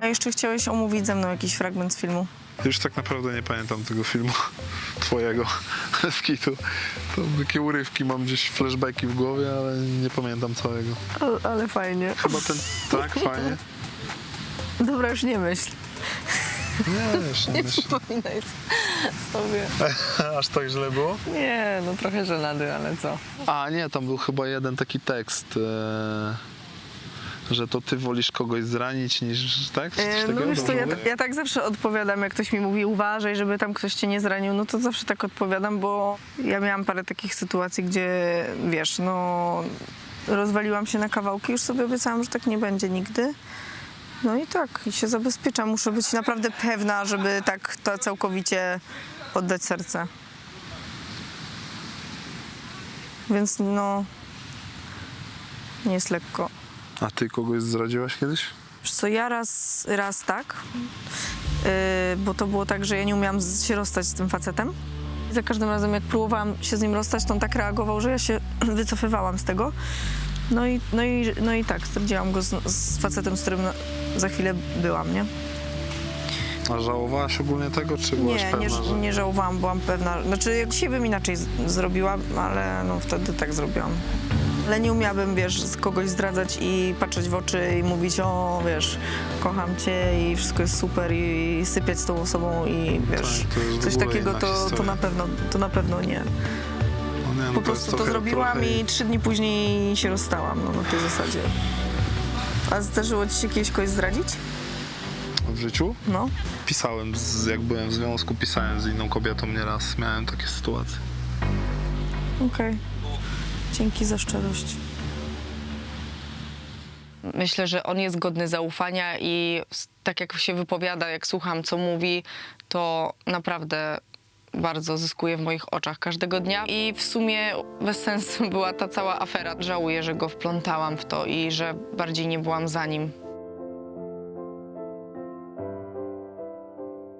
A jeszcze chciałeś omówić ze mną jakiś fragment z filmu. Już tak naprawdę nie pamiętam tego filmu twojego z kitu. To takie urywki, mam gdzieś flashbacki w głowie, ale nie pamiętam całego. Ale, ale fajnie. Chyba ten, tak, fajnie. Dobra, już nie myśl. Nie, jeszcze nie myślę. Przypominaj sobie. Aż tak źle było? Nie, no trochę żenady, ale co? A nie, tam był chyba jeden taki tekst, e, że to ty wolisz kogoś zranić niż, tak? Coś E, No wiesz co, ja, mówię? ja tak zawsze odpowiadam, jak ktoś mi mówi uważaj, żeby tam ktoś cię nie zranił, no to zawsze tak odpowiadam, bo ja miałam parę takich sytuacji, gdzie wiesz, no rozwaliłam się na kawałki, już sobie obiecałam, że tak nie będzie nigdy. No i tak, i się zabezpieczam, muszę być naprawdę pewna, żeby tak to całkowicie oddać serce. Więc no, nie jest lekko. A ty kogoś zdradziłaś kiedyś? Wiesz co, ja raz, raz tak, yy, bo to było tak, że ja nie umiałam z- się rozstać z tym facetem. I za każdym razem, jak próbowałam się z nim rozstać, to on tak reagował, że ja się wycofywałam z tego. No i, no i, no i tak, zdradziłam go z, z facetem, z którym na- za chwilę byłam, nie? A żałowałaś ogólnie tego, czy byłaś Nie, pewna, nie, że... nie żałowałam, byłam pewna. Znaczy, jak dzisiaj bym inaczej z- zrobiła, ale no wtedy tak zrobiłam. Ale nie umiałabym, wiesz, kogoś zdradzać i patrzeć w oczy i mówić, o, wiesz, kocham cię i wszystko jest super i, i sypiać z tą osobą i, wiesz, Tak, coś takiego, to, to, na pewno, to na pewno nie. No nie, no Po prostu to zrobiłam trochę- i trzy dni później się rozstałam, no na tej zasadzie. A zdarzyło ci się kiedyś kogoś zdradzić? W życiu? No. Pisałem, z, jak byłem w związku, pisałem z inną kobietą nieraz. Miałem takie sytuacje. Okej. Dzięki za szczerość. Myślę, że on jest godny zaufania i tak jak się wypowiada, jak słucham, co mówi, to naprawdę bardzo zyskuje w moich oczach każdego dnia. I w sumie bez sensu była ta cała afera. Żałuję, że go wplątałam w to i że bardziej nie byłam za nim.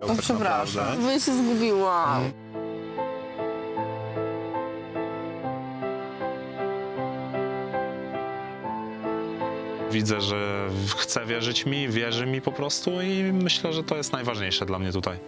No, przepraszam. Bo się zgubiłam. Widzę, że chce wierzyć mi, wierzy mi po prostu i myślę, że to jest najważniejsze dla mnie tutaj.